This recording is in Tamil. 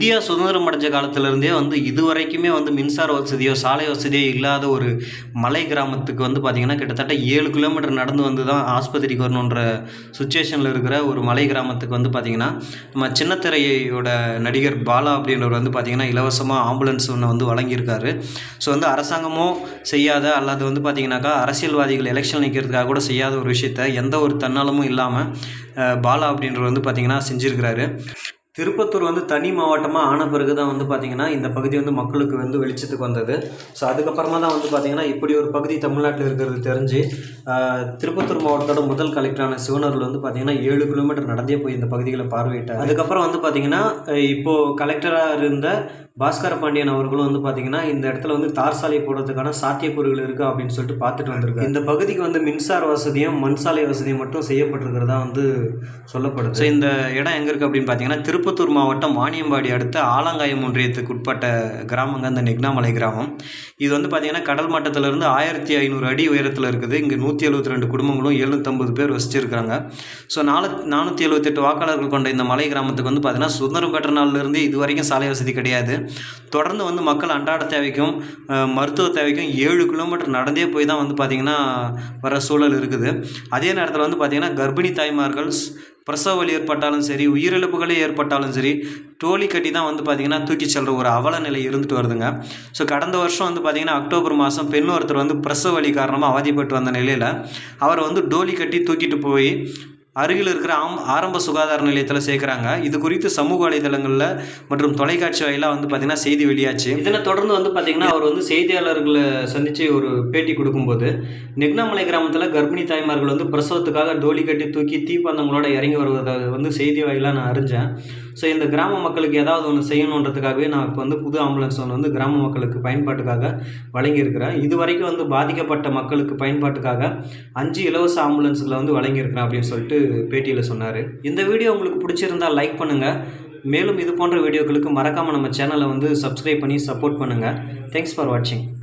இந்தியா சுதந்திரம் அடைஞ்ச காலத்திலேருந்தே வந்து இது வரைக்குமே வந்து மின்சார வசதியோ சாலை வசதியோ இல்லாத ஒரு மலை கிராமத்துக்கு வந்து பார்த்திங்கன்னா கிட்டத்தட்ட ஏழு கிலோமீட்டர் நடந்து வந்து தான் ஆஸ்பத்திரிக்கு வரணுன்ற சுச்சுவேஷனில் இருக்கிற ஒரு மலை கிராமத்துக்கு வந்து பார்த்திங்கன்னா நம்ம சின்னத்திரையோட நடிகர் பாலா அப்படின்றவர் வந்து பார்த்திங்கன்னா இலவசமாக ஆம்புலன்ஸ் ஒன்று வந்து வழங்கியிருக்காரு. ஸோ வந்து அரசாங்கமோ செய்யாத அல்லது வந்து பார்த்திங்கனாக்கா அரசியல்வாதிகள் எலெக்ஷன் நிற்கிறதுக்காக கூட செய்யாத ஒரு விஷயத்த எந்த ஒரு தன்னாலமும் இல்லாமல் பாலா அப்படின்றவர் வந்து பார்த்திங்கன்னா செஞ்சுருக்கிறாரு. திருப்பத்தூர் வந்து தனி மாவட்டமாக ஆன பிறகு தான் வந்து பார்த்திங்கன்னா இந்த பகுதி வந்து மக்களுக்கு வந்து வெளிச்சத்துக்கு வந்தது. ஸோ அதுக்கப்புறமா தான் வந்து பார்த்திங்கன்னா இப்படி ஒரு பகுதி தமிழ்நாட்டில் இருக்கிறது தெரிஞ்சு திருப்பத்தூர் மாவட்டத்தோட முதல் கலெக்டரான சிவனூரில் வந்து பார்த்திங்கன்னா ஏழு கிலோமீட்டர் நடந்தே போய் இந்த பகுதிகளை பார்வையிட்டார். அதுக்கப்புறம் வந்து பார்த்திங்கன்னா இப்போது கலெக்டராக இருந்த பாஸ்கர பாண்டியன் அவர்களும் வந்து பார்த்திங்கன்னா இந்த இடத்துல வந்து தார் சாலை போடுறதுக்கான சாத்தியக்கூறுகள் இருக்குது அப்படின்னு சொல்லிட்டு பார்த்துட்டு வந்திருக்காரு. இந்த பகுதிக்கு வந்து மின்சார வசதியும் மண் சாலை வசதியும் மட்டும் செய்யப்பட்டிருக்கிறதா வந்து சொல்லப்படுது. ஸோ இந்த இடம் எங்கே இருக்குது அப்படின்னு பார்த்தீங்கன்னா திருப்பத்தூர் மாவட்டம் வாணியம்பாடி அடுத்த ஆலங்காயம் ஒன்றியத்துக்கு உட்பட்ட கிராமங்க இந்த நெக்னாமலை கிராமம். இது வந்து பார்த்திங்கன்னா கடல் மட்டத்திலிருந்து ஆயிரத்தி ஐநூறு அடி உயரத்தில் இருக்குது. இங்கே நூற்றி எழுபத்தி ரெண்டு குடும்பங்களும் எழுநூற்றம்பது பேர் வசிச்சிருக்கிறாங்க. ஸோ நாலு நானூற்றி எழுபத்தெட்டு வாக்காளர்கள் கொண்ட இந்த மலை கிராமத்துக்கு வந்து பார்த்திங்கன்னா சுதந்திரம் பெற்ற நாள்லேருந்து இது வரைக்கும் சாலை வசதி கிடையாது. தொடர்ந்து வந்து மக்கள் அன்றாட தேவைக்கும் மருத்துவ தேவைக்கும் ஏழு கிலோமீட்டர் நடந்தே போய் தான் வந்து பார்த்திங்கன்னா வர சூழல் இருக்குது. அதே நேரத்தில் வந்து பார்த்திங்கன்னா கர்ப்பிணி தாய்மார்கள் பிரசவ வலி ஏற்பட்டாலும் சரி உயிரிழப்புகளே ஏற்பட்டாலும் சரி டோலி கட்டி தான் வந்து பார்த்திங்கன்னா தூக்கி செல்கிற ஒரு அவல நிலை இருந்துட்டு வருதுங்க. ஸோ கடந்த வருஷம் வந்து பார்த்திங்கன்னா அக்டோபர் மாதம் பெண் ஒருத்தர் வந்து பிரசவ வலி காரணமாக அவதிப்பட்டு வந்த நிலையில் அவர் வந்து டோலி கட்டி தூக்கிட்டு போய் அருகில் இருக்கிற ஆம் ஆரம்ப சுகாதார நிலையத்தில் சேர்க்குறாங்க. இது குறித்து சமூக வலைதளங்களில் மற்றும் தொலைக்காட்சி வாயிலாக வந்து பார்த்திங்கன்னா செய்தி வெளியாச்சு. இதனை தொடர்ந்து வந்து பார்த்திங்கன்னா அவர் வந்து செய்தியாளர்களை சந்தித்து ஒரு பேட்டி கொடுக்கும்போது நெக்னாமலை கிராமத்தில் கர்ப்பிணி தாய்மார்கள் வந்து பிரசவத்துக்காக டோலி கட்டி தூக்கி தீப்பந்தங்களோட இறங்கி வருவதை வந்து செய்தி வாயிலாக நான் அறிஞ்சேன். ஸோ இந்த கிராம மக்களுக்கு ஏதாவது ஒன்று செய்யணுன்றதுக்காகவே நான் இப்போ வந்து புது ஆம்புலன்ஸ் ஒன்று வந்து கிராம மக்களுக்கு பயன்பாட்டுக்காக வழங்கியிருக்கிறேன். இது வரைக்கும் வந்து பாதிக்கப்பட்ட மக்களுக்கு பயன்பாட்டுக்காக அஞ்சு இலவச ஆம்புலன்ஸுகளை வந்து வழங்கியிருக்கிறேன் அப்படின்னு சொல்லிட்டு பேட்டியில் சொன்னார். இந்த வீடியோ உங்களுக்கு பிடிச்சிருந்தா லைக் பண்ணுங்கள் மேலும் இது போன்ற வீடியோக்களுக்கு மறக்காமல் நம்ம சேனலை வந்து சப்ஸ்கிரைப் பண்ணி சப்போர்ட் பண்ணுங்கள் தேங்க்ஸ் ஃபார் வாட்சிங்